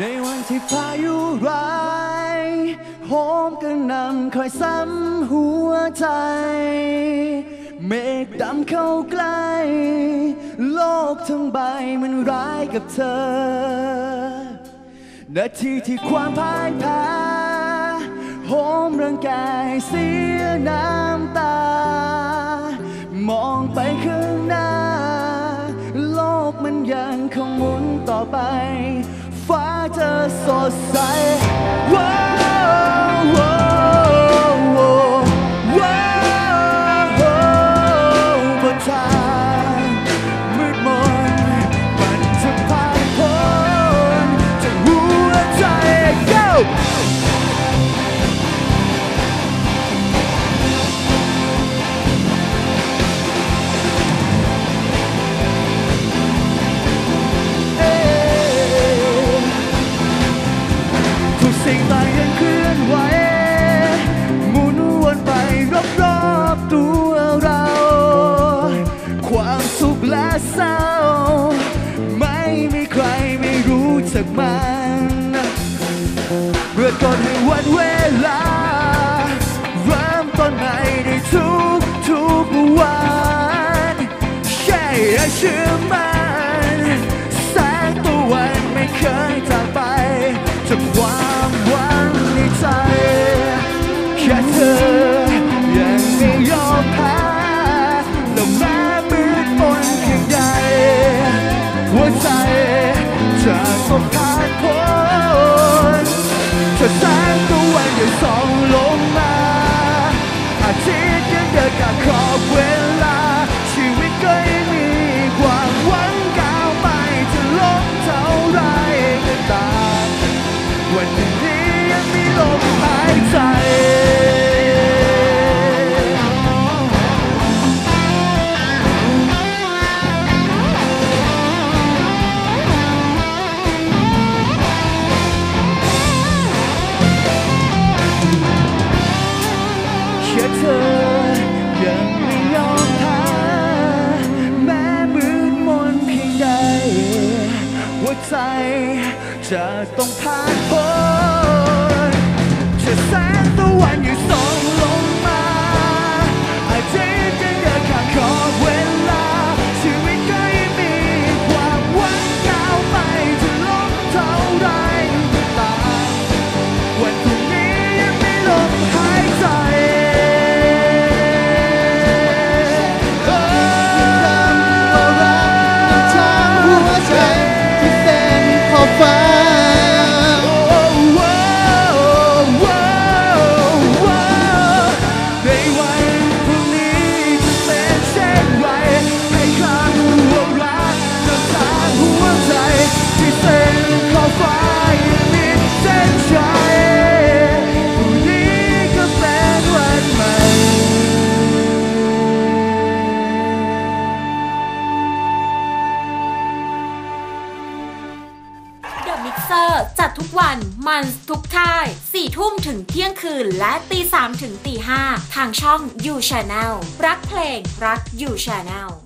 ในวันที่พายุร้ายโหมกระหนำคอยซ้ำหัวใจ เมฆดำเข้าใกล้ โลกทั้งใบมันร้ายกับเธอ นาทีที่ความพ่ายแพ้โหมร่างกายเสียน้ำตา มองไปข้างหน้า โลกมันยังคงหมุนต่อไป ฟ้าจะสดใส สิ่งต่างยังเคลื่อนไหวหมุนวนไปรอบๆตัวเรา ความสุขและเศร้า ไม่มีใครไม่รู้จักมันเมื่อก่อนให้วันเวลาเริ่มต้นใหม่ในทุกทุกวันแค่ให้เชื่อมันแสงตะวันไม่เคยจากไปจากควา ก็แม้มืดมนเพียงใดหัวใจจะสมทานคน ยังไม่ยอมแพ้แม้มืดมนเพียงใด หัวใจจะต้องผ่านพ้นจะแสงตะวันอยู่สองลงม เดอะมิกเซอร์จัดทุกวันมันทุกท่าย4ทุ่มถึงเที่ยงคืนและตี3ถึงตี5ทางช่อง You Channel รักเพลงรัก You Channel